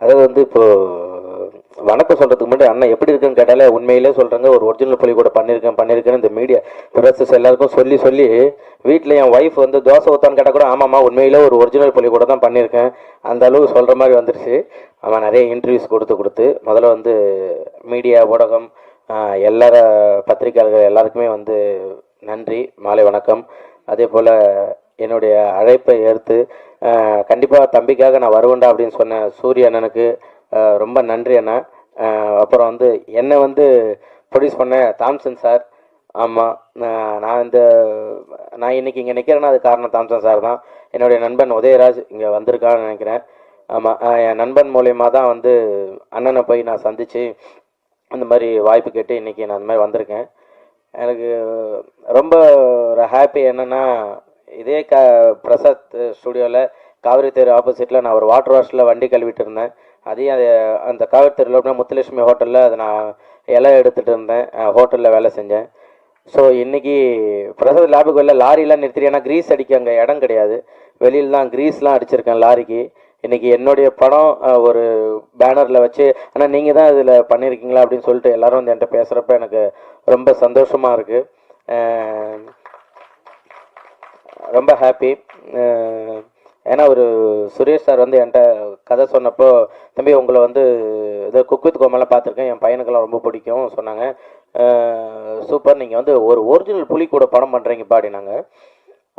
அதாவது வந்து இப்போ வணக்கம் சொல்றதுக்கு முன்னாடி அண்ணன் எப்படி இருக்குன்னு கேட்டாலே உண்மையிலே சொல்றாங்க ஒரு ஒரிஜினல் பள்ளிக்கூட கூட பண்ணியிருக்கேன் பண்ணியிருக்கேன் இந்த மீடியா ப்ரெஸ்ஸஸ் எல்லாருக்கும் சொல்லி சொல்லி வீட்டில் என் ஒய்ஃப் வந்து தோசை ஊத்தான்னு கேட்டால் கூட ஆமாம்மா உண்மையிலே ஒரு ஒரிஜினல் பள்ளிக்கூட கூட தான் பண்ணியிருக்கேன் அந்த அளவுக்கு சொல்கிற மாதிரி வந்துருச்சு. அவன் நிறைய இன்டர்வியூஸ் கொடுத்து கொடுத்து முதல்ல வந்து மீடியா ஊடகம் எல்லார பத்திரிகையாளர்கள் எல்லாருக்குமே வந்து நன்றி மாலை வணக்கம். அதே போல் என்னுடைய அழைப்பை ஏற்று கண்டிப்பாக தம்பிக்காக நான் வருவேன்டா அப்படின்னு சொன்ன சூரிய அண்ணனுக்கு ரொம்ப நன்றி அண்ணா. அப்புறம் வந்து என்னை வந்து ப்ரொடியூஸ் பண்ண தாம்சன் சார். ஆமாம் நான் இந்த நான் இன்னைக்கு இங்கே நிற்கிறேன்னா அது காரணம் தாம்சன் சார் தான். என்னுடைய நண்பன் உதயராஜ் இங்கே வந்திருக்கான்னு நினைக்கிறேன். ஆமாம் என் நண்பன் மூலயமா தான் வந்து அண்ணனை போய் நான் சந்தித்து அந்த மாதிரி வாய்ப்பு கேட்டு இன்றைக்கி நான் அந்த மாதிரி வந்திருக்கேன். எனக்கு ரொம்ப ஒரு ஹாப்பி என்னென்னா இதே க பிரசாத் ஸ்டுடியோவில் காவிரி தெரு ஆப்போசிட்டில் நான் ஒரு வாட்டர் வாஷில் வண்டி கழுவிட்டு இருந்தேன் அதையும் அது அந்த காவிரி தெருவில் முத்துலட்சுமி ஹோட்டலில் அதை நான் இலை எடுத்துகிட்டு இருந்தேன். ஹோட்டலில் வேலை செஞ்சேன். ஸோ இன்னைக்கு பிரசாத் லேபுக்கு வெளில லாரிலாம் நிறுத்திட்டு ஏன்னா கிரீஸ் அடிக்க அங்கே இடம் கிடையாது. வெளியில் தான் கிரீஸ்லாம் அடிச்சிருக்கேன் லாரிக்கு. இன்றைக்கி என்னுடைய படம் ஒரு பேனரில் வச்சு ஆனால் நீங்கள் தான் இதில் பண்ணியிருக்கீங்களா அப்படின்னு சொல்லிட்டு எல்லோரும் வந்து என்கிட்ட பேசுகிறப்ப எனக்கு ரொம்ப சந்தோஷமாக இருக்குது ரொம்ப ஹாப்பி ஏன்னா ஒரு சுரேஷ் சார் வந்து என்கிட்ட கதை சொன்னப்போ தம்பி உங்களை வந்து ஏதோ குக் வித் கோமெல்லாம் பார்த்துருக்கேன். என் பையனுக்கெல்லாம் ரொம்ப பிடிக்கும் சொன்னாங்க. சூப்பர். நீங்கள் வந்து ஒரு ஒரிஜினல் புலி கூட படம் பண்ணுறீங்க பாடினாங்க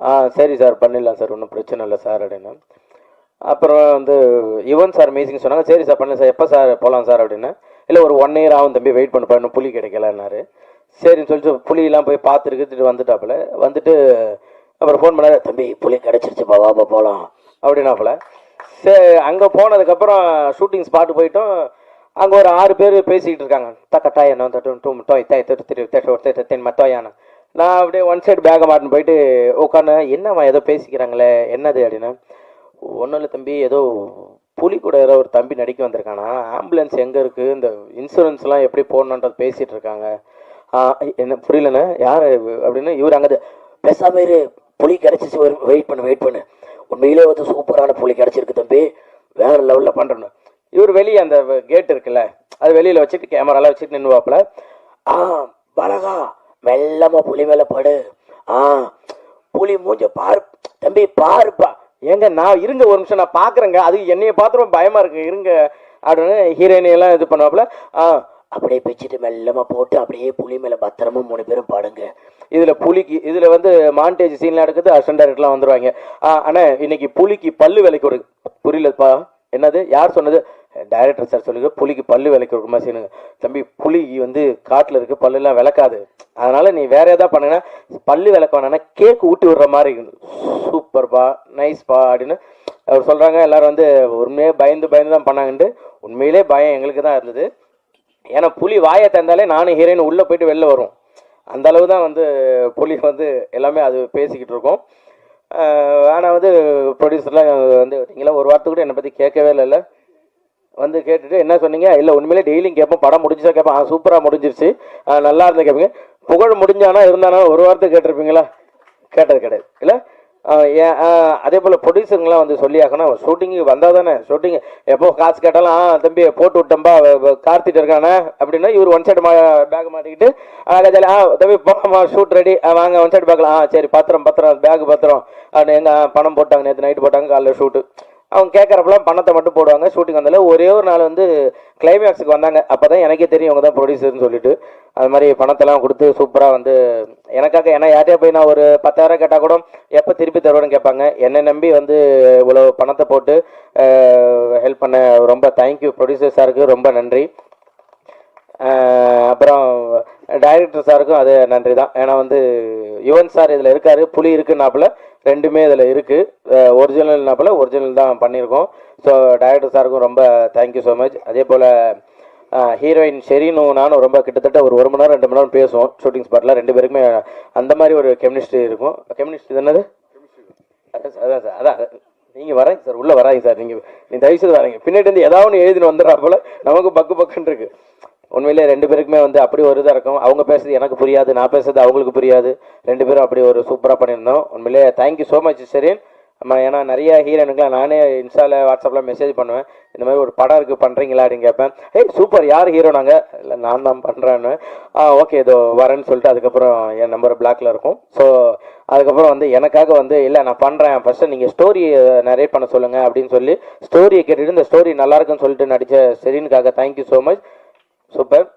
ஆ சரி சார் பண்ணிடலாம் சார் ஒன்றும் பிரச்சனை இல்லை சார் அப்படின்னு. அப்புறம் வந்து யுவன் சார் மீசிங் சொன்னாங்க. சரி சார் பண்ணல சார் எப்போ சார் போகலாம் சார் அப்படின்னு. இல்லை ஒரு ஒன் இயர் ஆகும் தம்பி. வெயிட் பண்ணப்பா இன்னும் புலி கிடைக்கலன்னாரு. சரின்னு சொல்லிட்டு புலியெல்லாம் போய் பார்த்துருக்கு வந்துட்டாப்புல. வந்துட்டு அப்புறம் ஃபோன் பண்ணாரு தம்பி புலி கிடச்சிருச்சுப்பா வாப்பா போகலாம் அப்படின்னாப்புல சரி அங்கே போனதுக்கப்புறம் ஷூட்டிங் ஸ்பாட்டு போயிட்டோம். அங்கே ஒரு ஆறு பேர் பேசிக்கிட்டு இருக்காங்க. தக்கட்டாய் என்ன தட்டும் டூ டோய் தாய் தட்டு திரு தட்டு தென் மத்தோயான நான் அப்படியே ஒன் சைடு பேக்கை மாட்டின்னு போயிட்டு உட்காந்து என்னம்மா ஏதோ பேசிக்கிறாங்களே என்னது? அப்படின்னு. ஒன்றும் இல்லை தம்பி ஏதோ புலி கூட ஏதோ ஒரு தம்பி நடிக்க வந்திருக்கானா? ஆம்புலன்ஸ் எங்கே இருக்குது இந்த இன்சூரன்ஸ்லாம் எப்படி போடணுன்றது பேசிகிட்டு இருக்காங்க. என்ன புரியலண்ணே. யார்? அப்படின்னு இவர் அங்கே பேசாமல் இரு. புளி கிடச்சிச்சு வெயிட் பண்ணு வெயிட் பண்ணு. உண்மையிலே வந்து சூப்பரான புளி கிடச்சிருக்கு தம்பி. வேற லெவலில் பண்ணுறணும் இவர் வெளியே அந்த கேட் இருக்குல்ல அது வெளியில் வச்சுட்டு கேமராலாம் வச்சுட்டு நின்றுவாப்புல ஆ பலகா மெல்லமாக புலி மேலே படு. ஆ புலி மூஞ்ச பாரு. தம்பி பாருப்பா. ஏங்க நான் இருங்க ஒரு நிமிஷம் நான் பார்க்குறேங்க அது என்னையை பார்த்து பயமாக இருக்குது இருங்க. அப்படின்னு ஹீரோயினியெல்லாம் இது பண்ணுவாப்புல. ஆ அப்படியே பிச்சுட்டு மெல்லமா போட்டு அப்படியே புலி மேல பத்திரமும் மூணு பேரும் பாடுங்க. இதுல புலிக்கு இதுல வந்து மாண்டேஜ் சீன்லாம் எடுக்குது அசிஸ்டன்ட் டைரக்டர்லாம் வந்துருவாங்க. ஆ, இன்னைக்கு புலிக்கு பல்லு விலைக்கு ஒரு புரியலப்பா. என்னது? யார் சொன்னது? டைரக்டர் சார் சொல்லுங்க புலிக்கு பல்லு விலைக்கு ஒரு மசீனுங்க தம்பி புலி வந்து காட்டில் இருக்கு பல்லுலாம் விளக்காது. அதனால நீ வேற ஏதாவது பண்ணுங்கன்னா பல்லு விளக்க வேணாம்னா கேக் ஊட்டி விடுற மாதிரி சூப்பர்ப்பா நைஸ்ப்பா அப்படின்னு அவர் சொல்றாங்க. எல்லாரும் வந்து உண்மையே பயந்து பயந்து தான் பண்ணாங்கன்ட்டு உண்மையிலே பயம் எங்களுக்கு தான் இருந்தது. ஏன்னா புலி வாயை தந்தாலே நானும் ஹீரோயின் உள்ளே போயிட்டு வெளில வரும். அந்த அளவு தான் வந்து புலி வந்து எல்லாமே அது பேசிக்கிட்டு இருக்கோம். ஆனால் வந்து ப்ரொடியூசர்லாம் வந்து நீங்களாம் ஒரு வாரத்துக்கு கூட என்னை பற்றி கேட்கவே இல்லைல்ல வந்து கேட்டுட்டு என்ன சொன்னீங்க? இல்லை உண்மையிலே டெய்லியும் கேட்போம் படம் முடிஞ்சா கேட்பேன் ஆ சூப்பராக முடிஞ்சிருச்சு. நல்லா இருந்தா கேட்பீங்க. புகழ் முடிஞ்சானா இருந்தானா ஒரு வாரத்துக்கு கேட்டிருப்பீங்களா? கேட்டது கிடையாது. இல்லை? அதே போல் ப்ரொடியூசருங்களாம் வந்து சொல்லி ஆகணும். ஷூட்டிங்கு வந்தால் தானே. ஷூட்டிங் எப்போ காசு கேட்டாலும் ஆ தம்பி போட்டு விட்டம்பா கார்த்திட்டு இருக்கானே அப்படின்னா இவர் ஒன் சைடு மா பேக் மாட்டிக்கிட்டு ஆ தம்பி போகலாமா ஷூட் ரெடி வாங்க ஒன் சைடு பேக்கில் ஆ சரி பத்திரம் பத்திரம் பேக் பத்திரம். எங்கள் பணம் போட்டாங்க நேற்று நைட்டு போட்டாங்க காலைல ஷூட்டு அவங்க கேட்குறப்பெல்லாம் பணத்தை மட்டும் போடுவாங்க. ஷூட்டிங் வந்தால ஒரே ஒரு நாள் வந்து கிளைமேக்ஸுக்கு வந்தாங்க. அப்போ தான் எனக்கே தெரியும் அவங்க தான் ப்ரொடியூசர்னு சொல்லிட்டு. அது மாதிரி பணத்தெல்லாம் கொடுத்து சூப்பராக வந்து எனக்காக ஏன்னா யார்கிட்டயா போய் நான் ஒரு பத்தாயிரம் கேட்டால் கூட எப்போ திருப்பி தருவேன்னு கேட்பாங்க. என்னை நம்பி வந்து இவ்வளோ பணத்தை போட்டு ஹெல்ப் பண்ண ரொம்ப தேங்க்யூ ப்ரொடியூசர் சாருக்கு ரொம்ப நன்றி. அப்புறம் டைரக்டர் சாருக்கும் அது நன்றி தான் ஏன்னா வந்து யுவன் சார் இதில் இருக்காரு புலி இருக்குன்னாப்புல ரெண்டுமே இதில் இருக்குது ஒரிஜினல்னாப்புல ஒரிஜினல் தான் பண்ணியிருக்கோம் ஸோ டைரக்டர் சாருக்கும் ரொம்ப தேங்க்யூ ஸோ மச் அதே போல் ஹீரோயின் ஷெரீனும் நானும் ரொம்ப கிட்டத்தட்ட ஒரு ஒரு மணி நேரம் ரெண்டு மணி நேரம் பேசுவோம். ஷூட்டிங் ஸ்பாட்டில் ரெண்டு பேருக்குமே அந்த மாதிரி ஒரு கெமிஸ்ட்ரி இருக்கும். கெமிஸ்ட்ரி என்னது? அதான் சார், அதான் சார் அதான் நீங்கள் வராங்க சார் உள்ளே வராங்க சார். நீங்கள் நீ தயவு வரீங்க வராங்க பின்னாடி வந்து ஏதாவது ஒன்று எழுதின்னு வந்துடுறா போல். நமக்கு பக்கு பக்குன்னு இருக்குது உண்மையிலே ரெண்டு பேருக்குமே வந்து அப்படி ஒரு இதாக இருக்கும். அவங்க பேசுறது எனக்கு புரியாது நான் பேசுறது அவங்களுக்கு புரியாது. ரெண்டு பேரும் அப்படி ஒரு சூப்பராக பண்ணியிருந்தோம். உண்மையிலே தேங்க்யூ ஸோ மச் சரின் நம்ம ஏன்னா நிறைய ஹீரோனுக்குலாம் நானே இன்ஸ்டாவில் வாட்ஸ்அப்பில் மெசேஜ் பண்ணுவேன். இந்த மாதிரி ஒரு படம் இருக்குது பண்ணுறீங்களா அப்படின்னு கேட்பேன். ஏய் சூப்பர் யார் ஹீரோ நாங்கள் இல்லை நான் தான் பண்ணுறேன்னு ஆ ஓகே இதோ வரேன்னு சொல்லிட்டு அதுக்கப்புறம் என் நம்பர் பிளாக்ல இருக்கும். ஸோ அதுக்கப்புறம் வந்து எனக்காக வந்து இல்லை நான் பண்ணுறேன் ஃபஸ்ட்டு நீங்கள் ஸ்டோரி நரேட் பண்ண சொல்லுங்கள் அப்படின்னு சொல்லி ஸ்டோரியை கேட்டுட்டு இந்த ஸ்டோரி நல்லா இருக்குன்னு சொல்லிட்டு நடித்த செரீனுக்காக thank you so much super.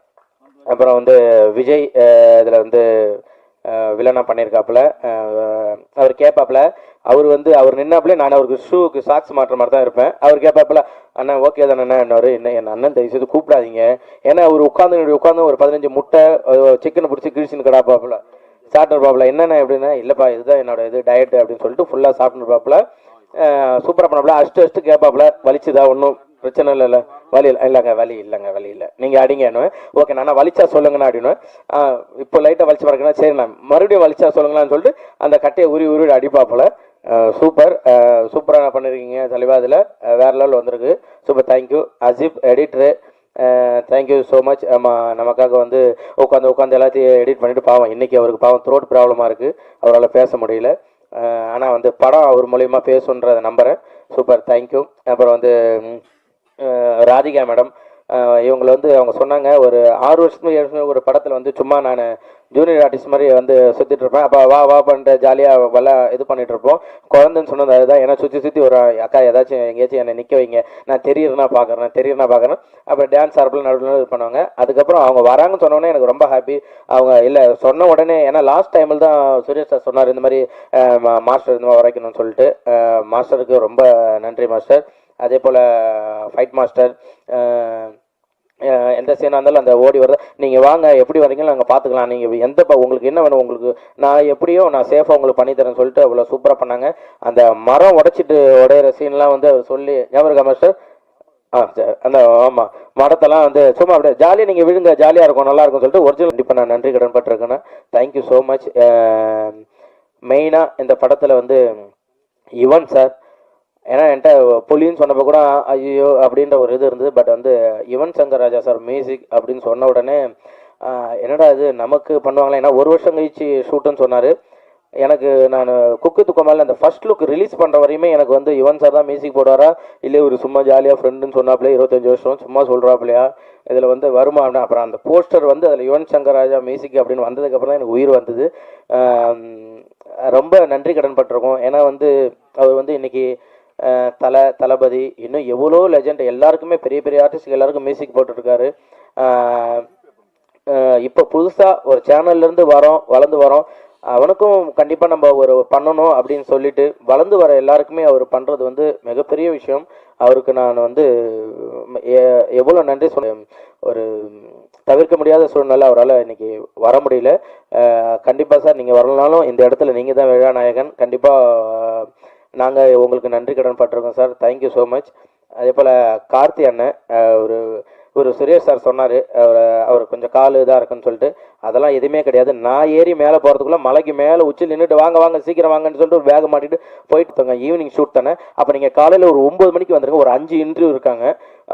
அப்புறம் வந்து விஜய் இதில் வந்து வில்லனா பண்ணியிருக்காப்புல அவர் கேட்பாப்புல அவர் வந்து அவர் நின்னாப்புல நான் அவருக்கு ஷூக்கு சாக்ஸ் மாட்டுற மாதிரி தான் இருப்பேன். அவர் கேட்பாப்புல அண்ணா ஓகே தானே என்ன என்ன என் அண்ணன் தயவு செய்து கூப்பிடாதீங்க. ஏன்னா அவர் உட்காந்து உட்காந்து ஒரு பதினஞ்சு முட்டை சிக்கனை பிடிச்சி கிழிச்சுன்னு கிடாப்பாப்புல. சாப்பிட்டுருப்பாப்புல என்னென்ன எப்படின்னா இல்லைப்பா இதுதான் என்னோட இது டயட் அப்படின்னு சொல்லிட்டு ஃபுல்லாக சாப்பிட்டுருப்பாப்புல சூப்பராக பண்ணாப்புல. அஷ்டு அஷ்டு கேட்பாப்புல வலிச்சுதா ஒன்றும் பிரச்சனை இல்லைல்ல. வலி இல்லை இல்லைங்க வலி இல்லைங்க வலி இல்லை. நீங்கள் அடிங்கன்னு ஓகே நான் வலிச்சா சொல்லுங்கண்ணா அப்படின்னு இப்போ லைட்டாக வலிச்சு பாருங்கன்னா சரி நான் மறுபடியும் வலிச்சா சொல்லுங்களான்னு சொல்லிட்டு அந்த கட்டையை உரி உருவி அடிப்பாப்புல. சூப்பர். சூப்பராக பண்ணியிருக்கீங்க தெளிவாக அதில். வேற லெவல் வந்திருக்கு. Super thank you அஜிப் editor thank you so much ஆமாம் நமக்காக வந்து உட்காந்து உட்காந்து எல்லாத்தையும் எடிட் பண்ணிவிட்டு பாவம். இன்னைக்கு அவருக்கு பாவம் த்ரோட் ப்ராப்ளமாக இருக்குது அவரால் பேச முடியல. ஆனால் வந்து படம் அவர் மூலயமா பேசுன்றதை நம்புகிறேன் சூப்பர் தேங்க்யூ அப்புறம் வந்து ராதிகா மேடம். இவங்களை வந்து அவங்க சொன்னாங்க ஒரு ஆறு வருஷத்துக்கு ஏழு ஒரு படத்தில் வந்து சும்மா நான் ஜூனியர் ஆர்டிஸ்ட் மாதிரி வந்து சுற்றிட்டு இருப்பேன். அப்போ வா வா பண்ணிட்டு ஜாலியாக வல்ல இது பண்ணிட்டு இருப்போம். குழந்தைன்னு சொன்னது அதுதான். ஏன்னா சுற்றி சுற்றி ஒரு அக்கா ஏதாச்சும் எங்கேயாச்சும் என்னை நிற்க வைங்க. நான் தெரியுறனா பார்க்குறேன் தெரியுறனா பார்க்குறேன் அப்புறம் டான்ஸ் ஆர்பில் நடுவில் இது பண்ணுவாங்க. அதுக்கப்புறம் அவங்க வராங்கன்னு சொன்னோடனே எனக்கு ரொம்ப ஹாப்பி அவங்க இல்லை சொன்ன உடனே ஏன்னா லாஸ்ட் டைமில் தான் சுரேஷ் சார் சொன்னார் இந்த மாதிரி மா- மாஸ்டர் இந்த மாதிரி வரைக்கணும்னு சொல்லிட்டு. மாஸ்டருக்கு ரொம்ப நன்றி மாஸ்டர் அதே போல் ஃபைட் மாஸ்டர் எந்த சீனாக இருந்தாலும் அந்த ஓடி வரத நீங்கள் வாங்க எப்படி வரீங்களோ நாங்கள் பார்த்துக்கலாம் நீங்கள் எந்த உங்களுக்கு என்ன வேணும் உங்களுக்கு நான் எப்படியோ நான் சேஃபாக உங்களுக்கு பண்ணித்தரேன் சொல்லிட்டு அவ்வளோ சூப்பராக பண்ணாங்க. அந்த மரம் உடைச்சிட்டு உடையிற சீன்லாம் வந்து அவர் சொல்லி ஞாபகம் மாஸ்டர் ஆ சரி அந்த ஆமாம் மரத்தெல்லாம் வந்து சும்மா அப்படியே ஜாலியாக நீங்கள் விழுங்க ஜாலியாக இருக்கும் நல்லா இருக்கும் சொல்லிட்டு ஒரிஜினல் கண்டிப்பாக நான் நன்றி கடன் பட்டிருக்கேன்னா தேங்க்யூ ஸோ மச் மெயினாக இந்த படத்தில் வந்து யுவன் சார் ஏன்னா என்கிட்ட புலின்னு சொன்னப்போ கூட ஐயோ அப்படின்ற ஒரு இது இருந்தது. பட் வந்து யுவன் சங்கர் ராஜா சார் மியூசிக் அப்படின்னு சொன்ன உடனே என்னடா இது நமக்கு பண்ணுவாங்களே? ஏன்னா ஒரு வருஷம் கழிச்சு ஷூட்டுன்னு சொன்னார். எனக்கு நான் குக்கு துக்கமால அந்த ஃபர்ஸ்ட் லுக் ரிலீஸ் பண்ணுற வரையுமே எனக்கு வந்து யுவன் சார் தான் மியூசிக் போடுவாரா? இல்லை ஒரு சும்மா ஜாலியாக ஃப்ரெண்டுன்னு சொன்னாப்லையா இருபத்தஞ்சு வருஷம் சும்மா சொல்கிறாப்லையா இதில் வந்து வருமா? அப்படின்னா அப்புறம் அந்த போஸ்டர் வந்து அதில் யுவன் சங்கர் ராஜா மியூசிக் அப்படின்னு வந்ததுக்கப்புறம் தான் எனக்கு உயிர் வந்தது. ரொம்ப நன்றி கடன் பட்டிருக்கோம். ஏன்னா வந்து அவர் வந்து இன்றைக்கி தலை தளபதி இன்னும் எவ்வளோ லெஜண்ட் எல்லாருக்குமே பெரிய பெரிய ஆர்டிஸ்ட் எல்லாருக்கும் மியூசிக் போட்டுட்ருக்காரு. இப்போ புதுசாக ஒரு சேனல்லேருந்து வரோம் வளர்ந்து வரோம். அவனுக்கும் கண்டிப்பாக நம்ம ஒரு பண்ணணும் அப்படின்னு சொல்லிட்டு வளர்ந்து வர எல்லாருக்குமே அவர் பண்ணுறது வந்து மிகப்பெரிய விஷயம். அவருக்கு நான் வந்து எவ்வளோ நன்றி சொல்ல ஒரு தவிர்க்க முடியாத சூழ்நிலை அவரால் இன்னைக்கு வர முடியல. கண்டிப்பாக சார் நீங்கள் வரலனாலும் இந்த இடத்துல நீங்கள் தான் விழாநாயகன். கண்டிப்பாக நாங்கள் உங்களுக்கு நன்றி கடன் பட்டிருக்கோம் sir. Thank you so much அதே போல் கார்த்தி அண்ணன் ஒரு ஒரு சுரேஷ் சார் சொன்னார் அவர் அவர் கொஞ்சம் கால் இதாக இருக்குன்னு சொல்லிட்டு அதெல்லாம் எதுவுமே கிடையாது. நான் ஏறி மேலே போகிறதுக்குள்ள மலைக்கு மேலே உச்சில் நின்றுட்டு வாங்க வாங்க சீக்கிரம் வாங்கன்னு சொல்லிட்டு பேக் மாட்டிட்டு போயிட்டு தங்க ஈவினிங் ஷூட் தானே. அப்போ நீங்கள் காலையில் ஒரு ஒம்பது மணிக்கு வந்துருங்க. ஒரு அஞ்சு இன்டர்வியூ இருக்காங்க.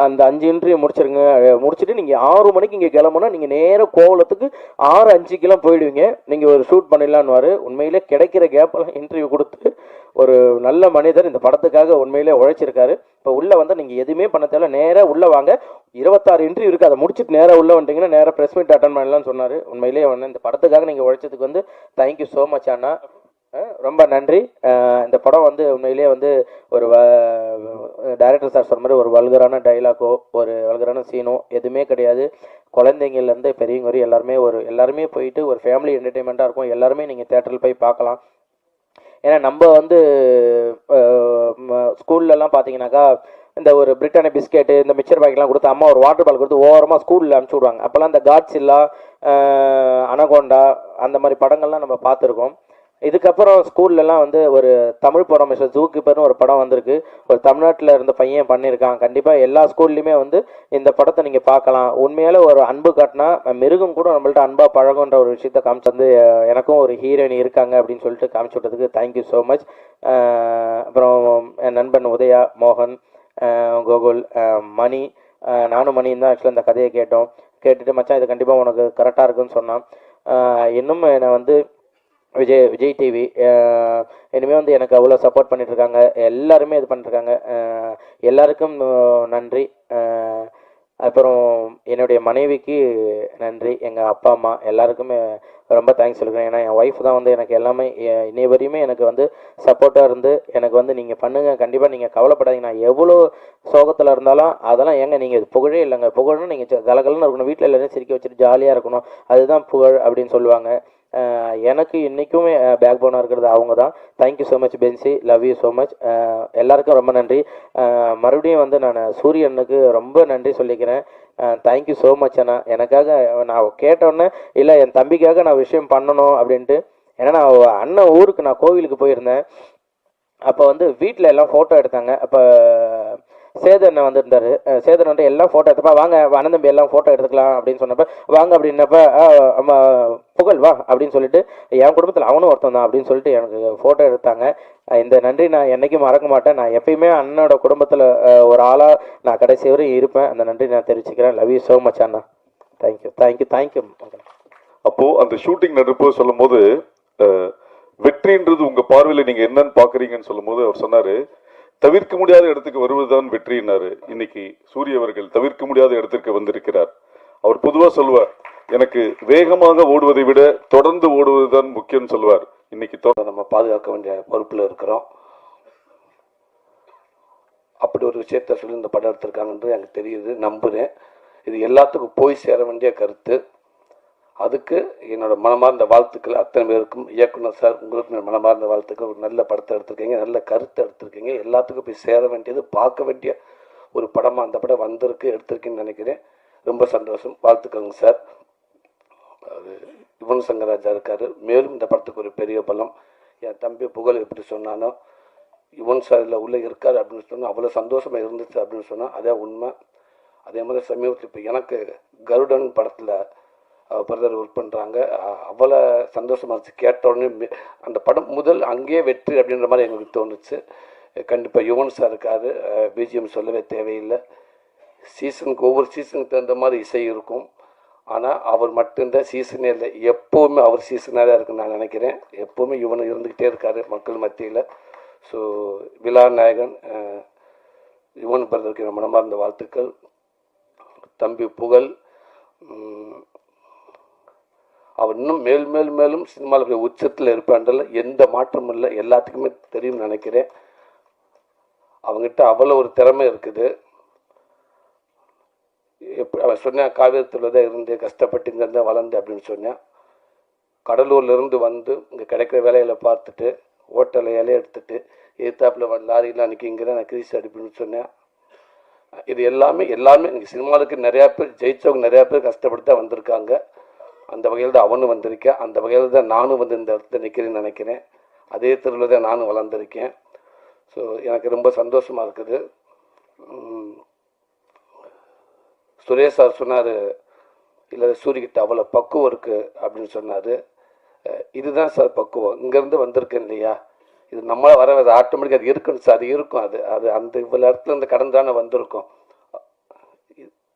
அந்த அஞ்சு இன்டர்வியூ முடிச்சிருங்க முடிச்சுட்டு நீங்கள் ஆறு மணிக்கு இங்கே கிளம்புனா நீங்கள் நேராக கோவலத்துக்கு ஆறு அஞ்சுக்கெல்லாம் போயிடுவீங்க. நீங்கள் ஒரு ஷூட் பண்ணிடலான்னு உண்மையிலே கிடைக்கிற கேப்பெல்லாம் இன்டர்வியூ கொடுத்து ஒரு நல்ல மனிதர் இந்த படத்துக்காக உண்மையிலே உழைச்சிருக்காரு. இப்போ உள்ளே வந்து நீங்கள் எதுவுமே பண்ண தேவை நேராக உள்ளே வாங்க. இருபத்தி இருபத்தாறு இன்டர்வியூ இருக்குது அதை முடிச்சுட்டு நேராக உள்ளே வந்துட்டீங்கன்னா நேராக ப்ரெஸ் மீட் அட்டன் பண்ணலாம்னு சொன்னார். உண்மையிலேயே வந்து இந்த படத்துக்காக நீங்கள் உழைச்சதுக்கு வந்து தேங்க்யூ ஸோ மச் அண்ணா. ரொம்ப நன்றி. இந்த படம் வந்து உண்மையிலேயே வந்து ஒரு டைரக்டர் சார் சொன்ன மாதிரி ஒரு வல்கரான டைலாக்கோ ஒரு வல்கரான சீனோ எதுவுமே கிடையாது. குழந்தைங்கள்லேருந்து பெரியவங்க வரையும் எல்லாருமே ஒரு எல்லாருமே போயிட்டு ஒரு ஃபேமிலி என்டர்டெயின்மெண்ட்டாக இருக்கும். எல்லாருமே நீங்கள் தேட்டரில் போய் பார்க்கலாம். ஏன்னா நம்ம வந்து ஸ்கூல்லலாம் பார்த்தீங்கன்னாக்கா இந்த ஒரு பிரிட்டானிய பிஸ்கெட்டு இந்த மிச்சர் பாக்கெட்லாம் கொடுத்து அம்மா ஒரு வாட்டர் பால் கொடுத்து ஓரமாக ஸ்கூலில் அனுப்பிச்சி விடுவாங்க. அப்போல்லாம் இந்த காட்ஸில்லா அனகோண்டா அந்த மாதிரி படங்கள்லாம் நம்ம பார்த்துருக்கோம். இதுக்கப்புறம் ஸ்கூல்லலாம் வந்து ஒரு தமிழ் படம் மிஸ்டர் ஜூ கீப்பர்னு ஒரு படம் வந்திருக்கு. ஒரு தமிழ்நாட்டில் இருந்த பையன் பண்ணியிருக்கான். கண்டிப்பாக எல்லா ஸ்கூல்லையுமே வந்து இந்த படத்தை நீங்கள் பார்க்கலாம். உண்மையால் ஒரு அன்பு காட்டினா மிருகம் கூட நம்மள்ட்ட அன்பாக பழகுன்ற ஒரு விஷயத்த காமிச்சு வந்து எனக்கும் ஒரு ஹீரோயின் இருக்காங்க அப்படின்னு சொல்லிட்டு காமிச்சு விட்டதுக்கு தேங்க்யூ ஸோ மச் அப்புறம் என் நண்பன் உதயா மோகன் கோகுல் மணி நானும் மணியும் தான் ஆக்சுவலாக இந்த கதையை கேட்டோம். கேட்டுட்டு மச்சான் இது கண்டிப்பாக உனக்கு கரெக்டாக இருக்குன்னு சொன்னான். இன்னும் என்னை வந்து விஜய் விஜய் டிவி இனிமேல் வந்து எனக்கு அவ்வளோ சப்போர்ட் பண்ணிகிட்ருக்காங்க எல்லாருமே இது பண்ணிட்டுருக்காங்க எல்லாருக்கும் நன்றி. அப்புறம் என்னுடைய மனைவிக்கு நன்றி. எங்கள் அப்பா அம்மா எல்லாருக்குமே ரொம்ப தேங்க்ஸ் சொல்லிக்கிறேன் ஏன்னா என் ஒய்ஃப் தான் வந்து எனக்கு எல்லாமே இன்னைய வரையுமே எனக்கு வந்து சப்போர்ட்டாக இருந்து எனக்கு வந்து நீங்கள் பண்ணுங்கள் கண்டிப்பாக நீங்கள் கவலைப்படாதீங்க. நான் எவ்வளோ சோகத்தில் இருந்தாலும் அதெல்லாம் ஏங்க நீங்கள் புகழே இல்லைங்க. புகழ்னு நீங்கள் கலகலன்னு இருக்கணும். வீட்டில் எல்லாரும் சிரிக்க வச்சுட்டு ஜாலியாக இருக்கணும். அதுதான் புகழ் அப்படின்னு சொல்லுவாங்க. எனக்கு இன்றைக்குமே பேக் போனாக இருக்கிறது அவங்க தான் thank you so much Bency love you so much எல்லாருக்கும் ரொம்ப நன்றி. மறுபடியும் வந்து நான் சூரியனுக்கு ரொம்ப நன்றி சொல்லிக்கிறேன். தேங்க்யூ ஸோ மச் அண்ணா. எனக்காக நான் கேட்டோன்னே இல்லை என் தம்பிக்காக நான் விஷயம் பண்ணணும் அப்படின்ட்டு. ஏன்னா நான் அண்ணன் ஊருக்கு நான் கோவிலுக்கு போயிருந்தேன். அப்போ வந்து வீட்டில் எல்லாம் ஃபோட்டோ எடுத்தாங்க. அப்போ சேதன் வந்திருந்தாரு. சேதன் வந்து எல்லாம் ஃபோட்டோ எடுத்தப்பா வாங்க அண்ணன் தம்பி எல்லாம் ஃபோட்டோ எடுத்துக்கலாம் அப்படின்னு சொன்னப்ப வாங்க அப்படின்னப்ப அம்மா, புகழ் வா அப்படின்னு சொல்லிட்டு என் குடும்பத்தில் அவனும் ஒருத்தன் தான் அப்படின்னு சொல்லிட்டு எனக்கு ஃபோட்டோ எடுத்தாங்க. இந்த நன்றி நான் என்னைக்கும் மறக்க மாட்டேன். நான் எப்பயுமே அண்ணனோட குடும்பத்தில் ஒரு ஆளாக நான் கடைசி வரையும் இருப்பேன். அந்த நன்றி நான் தெரிவிச்சுக்கிறேன். Love you so much Anna. Thank you thank you thank you அப்போது அந்த ஷூட்டிங் நடப்பு சொல்லும் போது வெற்றின்றது உங்கள் பார்வையில் நீங்கள் என்னன்னு பார்க்குறீங்கன்னு சொல்லும்போது அவர் சொன்னார் தவிர்க்க முடியாத இடத்துக்கு வருவதுதான் வெற்றினாரு இன்னைக்கு சூரிய அவர்கள் தவிர்க்க முடியாத இடத்திற்கு வந்திருக்கிறார். அவர் பொதுவா சொல்லுவார் எனக்கு வேகமாக ஓடுவதை விட தொடர்ந்து ஓடுவதுதான் முக்கியம் சொல்லுவார் இன்னைக்கு நம்ம பாதுகாக்க வேண்டிய பொறுப்பில் இருக்கிறோம். அப்படி ஒரு விஷயத்த சொல்லி இந்த படம் எடுத்திருக்காங்கன்றது எனக்கு தெரியுது நம்புகிறேன் இது எல்லாத்துக்கும் போய் சேர வேண்டிய கருத்து. அதுக்கு என்னோட மனமார்ந்த வாழ்த்துக்கள். அத்தனை பேருக்கும் இயக்குனர் சார் உங்களுக்கு மனமார்ந்த வாழ்த்துக்கள். ஒரு நல்ல படத்தை எடுத்திருக்கீங்க நல்ல கருத்தை எடுத்திருக்கீங்க. எல்லாத்துக்கும் போய் சேர வேண்டியது பார்க்க வேண்டிய ஒரு படமாக அந்த படம் வந்திருக்கு எடுத்திருக்கேன்னு நினைக்கிறேன். ரொம்ப சந்தோஷம். வாழ்த்துக்கள்ங்க சார். அது யுவன் சங்கராஜா இருக்காரு. மேலும் இந்த படத்துக்கு ஒரு பெரிய பலம். என் தம்பி புகழ் எப்படி சொன்னானோ யுவன் சார் இல்லை உள்ளே இருக்கார் அப்படின்னு சொன்னால் அவ்வளோ சந்தோஷமாக இருந்துச்சு அப்படின்னு சொன்னால் அதே உண்மை. அதே மாதிரி சமீபத்தில் இப்போ எனக்கு கருடன் படத்தில் பிரதர் ஒர்க் பண்ணுறாங்க அவ்வளோ சந்தோஷமாக இருந்துச்சு. கேட்ட உடனே அந்த படம் முதல் அங்கேயே வெற்றி அப்படின்ற மாதிரி எங்களுக்கு தோணுச்சு. கண்டிப்பாக யுவன் சார் இருக்கார். பிஜிஎம் சொல்லவே தேவையில்லை. சீசனுக்கு ஒவ்வொரு சீசனுக்கு தகுந்த மாதிரி இசை இருக்கும். ஆனால் அவர் மட்டும்தான் சீசனே இல்லை. எப்போவுமே அவர் சீசனாக தான் இருக்குன்னு நான் நினைக்கிறேன். எப்போவுமே இவன் இருந்துக்கிட்டே இருக்கார் மக்கள் மத்தியில். ஸோ விழா நாயகன் யுவன் பிரதருக்கு என் மனமார்ந்த வாழ்த்துக்கள். தம்பி புகழ் அவர் இன்னும் மேல் மேல் மேலும் சினிமாவில் உச்சத்தில் இருப்பான்றல எந்த மாற்றமும் இல்லை. எல்லாத்துக்குமே தெரியும்னு நினைக்கிறேன். அவங்ககிட்ட அவ்வளோ ஒரு திறமை இருக்குது. எப்படி அவன் சொன்னான் காவேரத்தில் தான் இருந்து கஷ்டப்பட்டு இங்கே வளர்ந்து அப்படின்னு சொன்னேன். கடலூர்லேருந்து வந்து இங்கே கிடைக்கிற வேலையில் பார்த்துட்டு ஹோட்டலில் இலையை எடுத்துட்டு எதிர்த்தாப்புல வந்து லாரிலாம் அன்றைக்கி இங்கே தான் நான் கிரீஸ் அடிப்புன்னு சொன்னேன். இது எல்லாமே எல்லாமே இங்கே சினிமாவுக்கு நிறையா பேர் ஜெயித்தவங்க நிறையா பேர் கஷ்டப்பட்டு தான் வந்திருக்காங்க. அந்த வகையில் தான் அவனும் வந்திருக்கேன். அந்த வகையில் தான் நானும் வந்து இந்த இடத்துல நிற்கிறேன்னு நினைக்கிறேன். அதே தெருவில் தான் நானும் வளர்ந்துருக்கேன். ஸோ எனக்கு ரொம்ப சந்தோஷமாக இருக்குது. சுரேஷ் சார் சொன்னார் இல்லை சூரியகிட்ட அவ்வளோ பக்குவம் இருக்குது அப்படின்னு சொன்னார். இதுதான் சார் பக்குவம். இங்கேருந்து வந்திருக்கேன் இல்லையா? இது நம்மளை வர அது ஆட்டோமேட்டிக்காக அது இருக்கணும் சார் அது இருக்கும். அது அது அந்த இவ்வளோ இடத்துல இந்த கடந்தானே வந்திருக்கும்.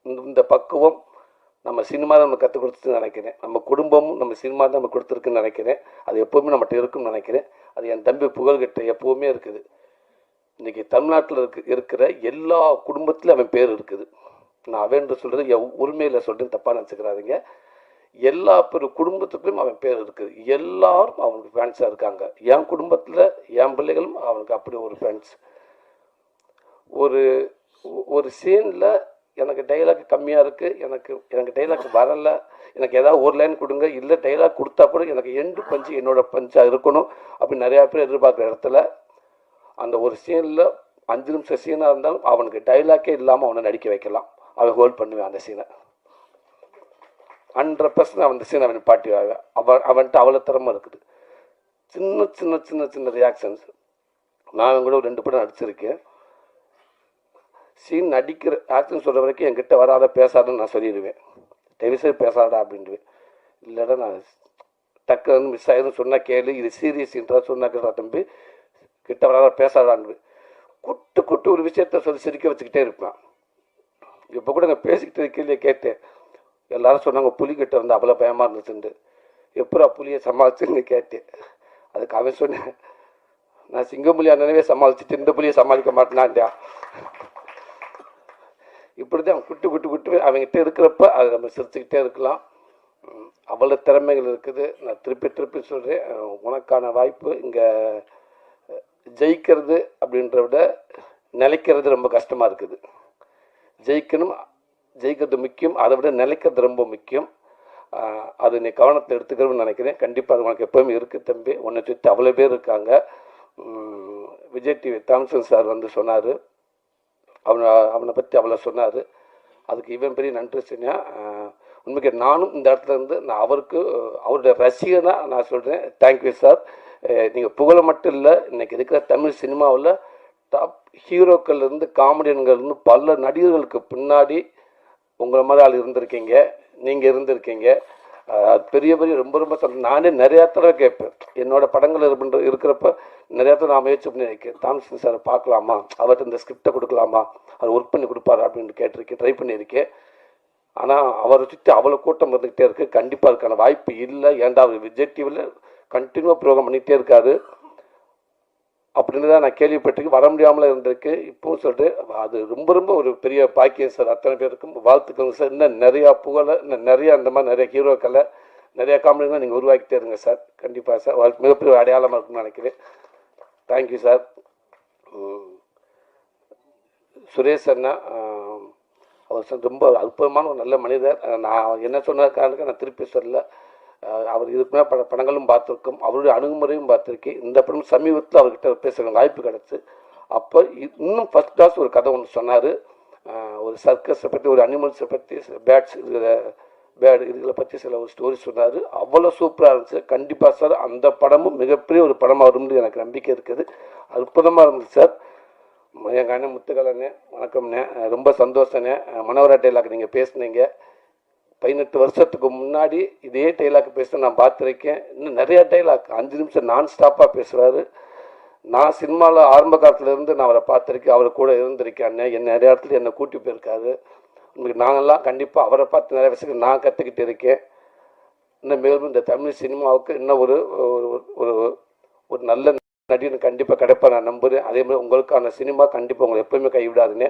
இந்த- இந்த பக்குவம் நம்ம சினிமா நம்ம கற்றுக் கொடுத்துன்னு நினைக்கிறேன். நம்ம குடும்பமும் நம்ம சினிமா தான் நம்ம கொடுத்துருக்குன்னு நினைக்கிறேன். அது எப்போவுமே நம்மகிட்ட இருக்குன்னு நினைக்கிறேன். அது என் தம்பி புகழ்கிட்ட எப்போவுமே இருக்குது. இன்றைக்கி தமிழ்நாட்டில் இருக்கு இருக்கிற எல்லா குடும்பத்திலும் அவன் பேர் இருக்குது. நான் அவன்ற சொல்கிறது என் உரிமையில் சொல்கிறேன் தப்பாக நினச்சிக்கிறாதீங்க. எல்லா பேர் குடும்பத்துக்குள்ளேயும் அவன் பேர் இருக்குது எல்லாரும் அவனுக்கு ஃபேன்ஸாக இருக்காங்க. என் குடும்பத்தில் என் பிள்ளைகளும் அவனுக்கு அப்படி ஒரு ஃபேன்ஸ் ஒரு ஒரு சீனில் எனக்கு டைலாக் கம்மியாக இருக்குது எனக்கு எனக்கு டைலாக் வரலை. எனக்கு ஏதாவது ஒரு லைன் கொடுங்க. இல்லை டைலாக் கொடுத்தா கூட எனக்கு எண்டு பஞ்சு என்னோட பஞ்சாக இருக்கணும் அப்படின்னு நிறையா பேர் எதிர்பார்க்குற இடத்துல அந்த ஒரு சீனில் அஞ்சு நிமிஷம் சீனாக இருந்தாலும் அவனுக்கு டைலாக்கே இல்லாமல் அவனை நடிக்க வைக்கலாம். அவன் ஹோல்ட் பண்ணுவேன் அந்த சீனை ஹண்ட்ரட் பர்சன்ட் அவன் அந்த சீனை அவன் பாட்டி அவன் அவன்கிட்ட அவ்வளோ திறமை இருக்குது. சின்ன சின்ன சின்ன சின்ன ரியாக்ஷன்ஸ் நான் கூட ரெண்டு படம் நடிச்சிருக்கேன். சீன் நடிக்கிற ஆக்ஷன் சொல்கிற வரைக்கும் என்கிட்ட வராத பேசாதன்னு நான் சொல்லிடுவேன். தயவுசெய்து பேசாதா அப்படின்டுவேன் இல்லைடா நான் டக்கு வந்து மிஸ் ஆயிரும் சொன்னால் கேளு இது சீரியஸ் இன்ட்ரா சொன்னா கேட்டா தம்பி. கிட்ட வராத பேசாதான்னு குட்டு குட்டு ஒரு விஷயத்த சொல்லி சிரிக்க வச்சுக்கிட்டே இருப்பேன். இப்போ கூட நான் பேசிக்கிட்டு இருக்கையிலே கேட்டேன். எல்லாரும் சொன்னாங்க புலிகிட்ட வந்து அவ்வளோ பயமாக இருந்துச்சுண்டு எப்படா புலியை சமாளிச்சுன்னு கேட்டேன். அதுக்கு அவன் சொன்னேன் நான் சிங்கப்புலி அண்ணனவே சமாளிச்சுட்டு இந்த புலியை சமாளிக்க மாட்டேனான்டான் இப்படி தான் குட்டு குட்டு குட்டு அவங்ககிட்ட இருக்கிறப்ப அதை நம்ம சிரிச்சுக்கிட்டே இருக்கலாம். அவ்வளோ திறமைகள் இருக்குது. நான் திருப்பி திருப்பி சொல்கிறேன் உனக்கான வாய்ப்பு இங்கே ஜெயிக்கிறது அப்படின்றத விட நிலைக்கிறது ரொம்ப கஷ்டமாக இருக்குது. ஜெயிக்கணும் ஜெயிக்கிறது முக்கியம். அதை விட நிலைக்கிறது ரொம்ப முக்கியம். அது நீ கவனத்தை எடுத்துக்கிறோம்னு நினைக்கிறேன். கண்டிப்பாக அது உனக்கு எப்போவுமே இருக்குது தம்பி. உன்னை சுற்றி அவ்வளோ பேர் இருக்காங்க. விஜய் டிவி தாம்சன் சார் வந்து சொன்னார். அவனை அவனை பற்றி அவளை சொன்னார். அதுக்கு இவன் பெரிய நன்றி செஞ்சா உண்மைக்கு நானும் இந்த இடத்துல இருந்து நான் அவருக்கு அவருடைய ரசிகனாக நான் சொல்கிறேன் தேங்க்யூ சார் நீங்கள் புகழ மட்டும் இல்லை இன்னைக்கு இருக்கிற தமிழ் சினிமாவில் டாப் ஹீரோக்கள்லேருந்து காமெடியன்கள்லேருந்து பல நடிகர்களுக்கு பின்னாடி உங்களை மாதிரி ஆள் இருந்திருக்கீங்க. நீங்கள் இருந்திருக்கீங்க. அது பெரிய பெரிய ரொம்ப ரொம்ப சந்தோஷம். நானே நிறையா தடவை கேட்பேன். என்னோட படங்கள் இருக்கின்ற இருக்கிறப்ப நிறையா தடவை நான் முயற்சி பண்ணியிருக்கேன் தாமசன் சார் பார்க்கலாமா? அவர்கிட்ட இந்த ஸ்கிரிப்டை கொடுக்கலாமா? அவர் ஒர்க் பண்ணி கொடுப்பாரு அப்படின்னு கேட்டிருக்கேன் ட்ரை பண்ணியிருக்கேன். ஆனால் அவரை சுற்றி அவ்வளோ கூட்டம் வந்துக்கிட்டே இருக்குது கண்டிப்பாக இருக்கான வாய்ப்பு இல்லை. ஏன்டா அவர் விஜய் டிவியில் கண்டினியூவாக ப்ரோக்ராம் பண்ணிகிட்டே இருக்காரு. அப்படின்னு தான் நான் கேள்விப்பட்டிருக்கேன். வர முடியாமல் இருந்திருக்கு. இப்பவும் சொல்லிட்டு அது ரொம்ப ரொம்ப ஒரு பெரிய பாக்கியம் சார். அத்தனை பேருக்கும் வாழ்த்துக்கள் சார். இன்னும் நிறையா புகழை இன்னும் நிறையா அந்த மாதிரி நிறைய ஹீரோக்களை நிறையா காமெடிகளை நீங்கள் உருவாக்கிட்டே இருங்க சார். கண்டிப்பாக சார். வாழ்க்கை மிகப்பெரிய அடையாளமாக இருக்கும்னு நினைக்கிறேன். தேங்க்யூ சார் சுரேஷ் அண்ணா அவர் சார் ரொம்ப அற்புதமான ஒரு நல்ல மனிதர். நான் என்ன சொன்னதுக்காக நான் திருப்பி சொல்லலை. அவர் இதுக்கு பல படங்களும் பார்த்துருக்கோம். அவருடைய அணுகுமுறையும் பார்த்துருக்கேன். இந்த படம் சமீபத்தில் அவர்கிட்ட பேசுகிற வாய்ப்பு கிடச்சி. அப்போ இன்னும் ஃபஸ்ட் கிளாஸ் ஒரு கதை ஒன்று சொன்னார். ஒரு சர்க்கஸை பற்றி ஒரு அனிமல்ஸை பற்றி பேட்ஸ் பேட் இதுகளை பற்றி சில ஒரு ஸ்டோரி சொன்னார். அவ்வளோ சூப்பராக இருந்துச்சு. கண்டிப்பாக சார் அந்த படமும் மிகப்பெரிய ஒரு படமாக வரும்னு எனக்கு நம்பிக்கை இருக்குது. அற்புதமாக இருந்துச்சு சார் எங்கள் அண்ணன் முத்துக்கலண்ணே வணக்கம்ண்ணே ரொம்ப சந்தோஷண்ணே அஹ் டைலாக் நீங்கள் பேசுனீங்க. பதினெட்டு வருஷத்துக்கு முன்னாடி இதே டைலாக் பேச நான் பார்த்துருக்கேன். இன்னும் நிறையா டைலாக் அஞ்சு நிமிஷம் நான் ஸ்டாப்பாக பேசுகிறாரு நான் சினிமாவில் ஆரம்ப காலத்துலேருந்து நான் அவரை பார்த்துருக்கேன். அவர் கூட இருந்திருக்கேன் அண்ணன் என்ன நிறைய இடத்துல என்னை கூட்டி போயிருக்காரு. உங்களுக்கு நாங்கள்லாம் கண்டிப்பாக அவரை பார்த்து நிறைய விஷயங்கள் நான் கற்றுக்கிட்டு இருக்கேன். இன்னும் மேலும் இந்த தமிழ் சினிமாவுக்கு இன்னும் ஒரு ஒரு ஒரு ஒரு நல்ல நடிகன் கண்டிப்பாக கிடைப்பா நான் நம்புகிறேன் அதே மாதிரி உங்களுக்கான சினிமா கண்டிப்பாக உங்களை எப்போவுமே கைவிடாதுன்னு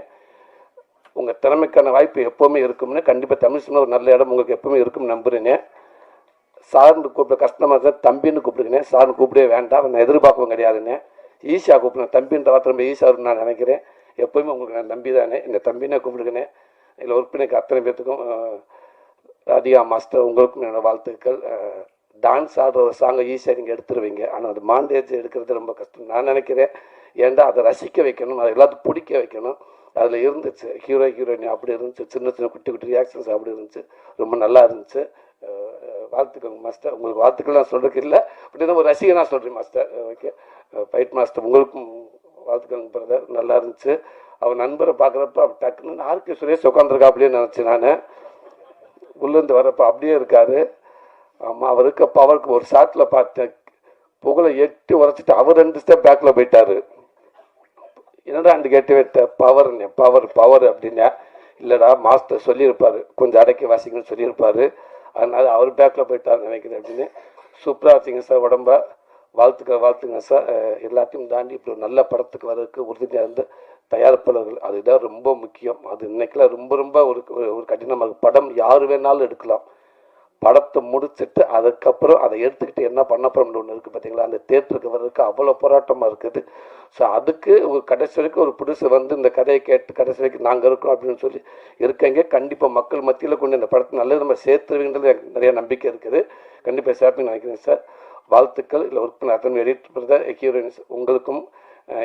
உங்கள் திறமைக்கான வாய்ப்பு எப்போவுமே இருக்கும்னு கண்டிப்பாக தமிழ் சினிமா ஒரு நல்ல இடம் உங்களுக்கு எப்போவுமே இருக்கும்னு நம்புறேனே. சார்னு கூப்பிட கஷ்டமாக இருந்தால் தம்பின்னு கூப்பிடுங்கண்ணே. சார்னு கூப்பிடவே வேண்டாம். நான் எதிர்பார்க்கவும் கிடையாதுண்ணே. ஈஷா கூப்பிடுங்க. தம்பின்ற வார்த்தை ரொம்ப ஈஷா நான் நினைக்கிறேன். எப்போவுமே உங்களுக்கு நான் நம்பி தானே. இந்த தம்பினே கூப்பிடுங்கண்ணே. இதில் ஒர்க் பண்ணிக்க அத்தனை பேர்த்துக்கும் ராதிகா மாஸ்டர் உங்களுக்கும் என்னோட வாழ்த்துக்கள். டான்ஸ் ஆடுற ஒரு சாங்கை ஈஸியாக நீங்கள் எடுத்துருவீங்க. ஆனால் அது மாண்டேஜ் எடுக்கிறது ரொம்ப கஷ்டம். நான் நினைக்கிறேன் ஏன்டா அதை ரசிக்க வைக்கணும் அதை எல்லாத்துக்கும் பிடிக்க வைக்கணும். அதில் இருந்துச்சு. ஹீரோ ஹீரோயின் அப்படி இருந்துச்சு. சின்ன சின்ன குட்டி குட்டி ரியாக்ஷன்ஸ் அப்படி இருந்துச்சு. ரொம்ப நல்லா இருந்துச்சு. வாழ்த்துக்கள் மாஸ்டர் உங்களுக்கு வாழ்த்துக்கள் நான் சொல்கிறதுக்கு இல்லை. பட் இது ஒரு ரசிகனாக சொல்கிறேன் மாஸ்டர் ஓகே ஃபைட் மாஸ்டர் உங்களுக்கும் வாழ்த்துக்கள் பிரதர் நல்லா இருந்துச்சு. அவர் நண்பரை பார்க்குறப்ப டக்குன்னு ஆர்கே சுரேஷ் உட்காந்துருக்கா அப்படின்னு நினச்சேன் நான். உள்ளேருந்து வரப்போ அப்படியே இருக்கார். ஆமாம் அவருக்கு அப்போ அவருக்கு ஒரு ஷாட்டில் பார்த்தேன் புகழை எட்டி உரைச்சிட்டு அவர் ரெண்டு ஸ்டெப் பேக்கில் போயிட்டாரு. என்னடா அந்த கேட்டு வைத்த? பவர் பவர் பவர் அப்படின்னா இல்லைடா மாஸ்டர் சொல்லியிருப்பாரு. கொஞ்சம் அடக்கி வாசிங்கன்னு சொல்லியிருப்பாரு. அதனால அவர் பேக்கில் போயிட்டாருன்னு நினைக்கிறேன் அப்படின்னு. சூப்பராக வச்சிங்க சார் உடம்ப வாழ்த்துக்கள் வாழ்த்துங்க சார் எல்லாத்தையும் தாண்டி இப்படி ஒரு நல்ல படத்துக்கு வர்றதுக்கு உறுதியாக இருந்து தயாரிப்பாளர்கள். அதுதான் ரொம்ப முக்கியம். அது இன்னைக்கெல்லாம் ரொம்ப ரொம்ப ஒரு ஒரு- கடினமாக. படம் யார் வேணாலும் எடுக்கலாம். படத்தை முடிச்சுட்டு அதுக்கப்புறம் அதை எடுத்துக்கிட்டு என்ன பண்ண போகிறோம்னு ஒன்று இருக்குது பார்த்தீங்களா அந்த தேட்டருக்கு வர்றதுக்கு அவ்வளோ போராட்டமாக இருக்குது. ஸோ அதுக்கு ஒரு கடைசி வரைக்கும் ஒரு புதுசு வந்து இந்த கதையை கேட்டு கடைசி வரைக்கும் நாங்கள் இருக்கோம் அப்படின்னு சொல்லி இருக்கங்க கண்டிப்பாக மக்கள் மத்தியில் கொண்டு இந்த படத்தை நல்லது நம்ம சேர்த்துருவீங்கிறது எனக்கு நிறைய நம்பிக்கை இருக்குது. கண்டிப்பாக சேர்ப்பீங்கன்னு நினைக்கிறேன் சார். வாழ்த்துக்கள். இல்லை ஒர்க் பண்ண அத்தனை எடிட் பிரதர் ஹீரோயின்ஸ் உங்களுக்கும்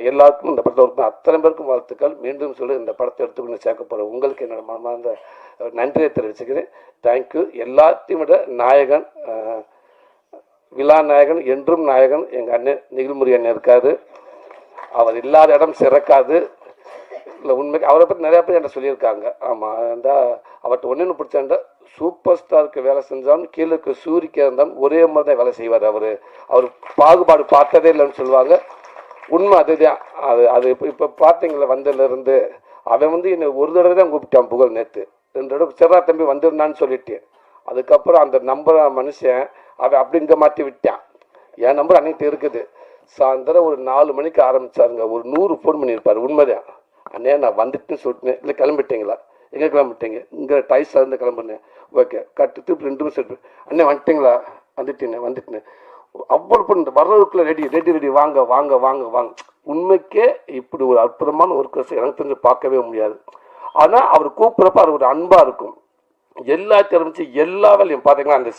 எல்லாருக்கும் இந்த படத்தை ஒரு அத்தனை பேருக்கும் வாழ்த்துக்கள். மீண்டும் சொல்லி இந்த படத்தை எடுத்துக்கொண்டு சேர்க்க போகிறேன் உங்களுக்கு என்னோட மனமார்ந்த நன்றியை தெரிவிச்சுக்கிறேன். தேங்க்யூ எல்லாத்தையும் விட நாயகன் விழா நாயகன் என்றும் நாயகன் எங்கள் அண்ணன் நிகில்முரி அண்ணன் இருக்காரு. அவர் இல்லாத இடம் சிறக்காது. இல்லை உண்மைக்கு அவரை பற்றி நிறையா பேர் என்கிட்ட சொல்லியிருக்காங்க. ஆமாம் அந்த அவர்கிட்ட ஒன்று பிடிச்சாண்டா சூப்பர் ஸ்டாருக்கு வேலை செஞ்சாலும் கீழே இருக்க சூரிக்கு இருந்தாலும் ஒரே மாதிரி தான் வேலை செய்வார் அவர். அவர் பாகுபாடு பார்த்ததே இல்லைன்னு சொல்லுவாங்க. உண்மை அதுதான். அது அது இப்போ இப்போ பார்த்தீங்களா வந்ததுலேருந்து அவன் வந்து என்னை ஒரு தடவை தான் கூப்பிட்டான் புகழ் நேற்று ரெண்டு தடவை சிறா தம்பி வந்திருந்தான்னு சொல்லிட்டு அதுக்கப்புறம் அந்த நம்பர் மனுஷன் அவன் அப்படி இங்கே மாற்றி விட்டான். என் நம்பர் அன்னைக்கு இருக்குது. சாயந்தரம் ஒரு நாலு மணிக்கு ஆரம்பிச்சாருங்க. ஒரு நூறு ஃபோன் பண்ணியிருப்பாரு. உண்மைதான். அண்ணே நான் வந்துட்டுன்னு சொல்லிட்டேன் இல்லை கிளம்பிட்டீங்களா? எங்கே கிளம்பிட்டீங்க? இங்கே டைஸ்லேருந்து கிளம்புனேன். ஓகே கட்டு திருப்பி ரெண்டு நிமிஷம் அண்ணே வந்துட்டீங்களா? வந்துட்டேனே வந்துட்டேன். அவ்வளோ பண்ண வர்றதுக்குள்ள ரெடி ரெடி ரெடி வாங்க வாங்க வாங்க வாங்க. உண்மைக்கே இப்படி ஒரு அற்புதமான ஒரு கருத்து எனக்கு தெரிஞ்சு பார்க்கவே முடியாது. ஆனால் அவர் கூப்பிட்றப்ப அது ஒரு அன்பாக இருக்கும். எல்லா திறமைச்சு எல்லா வேலையும் பார்த்தீங்கன்னா அந்த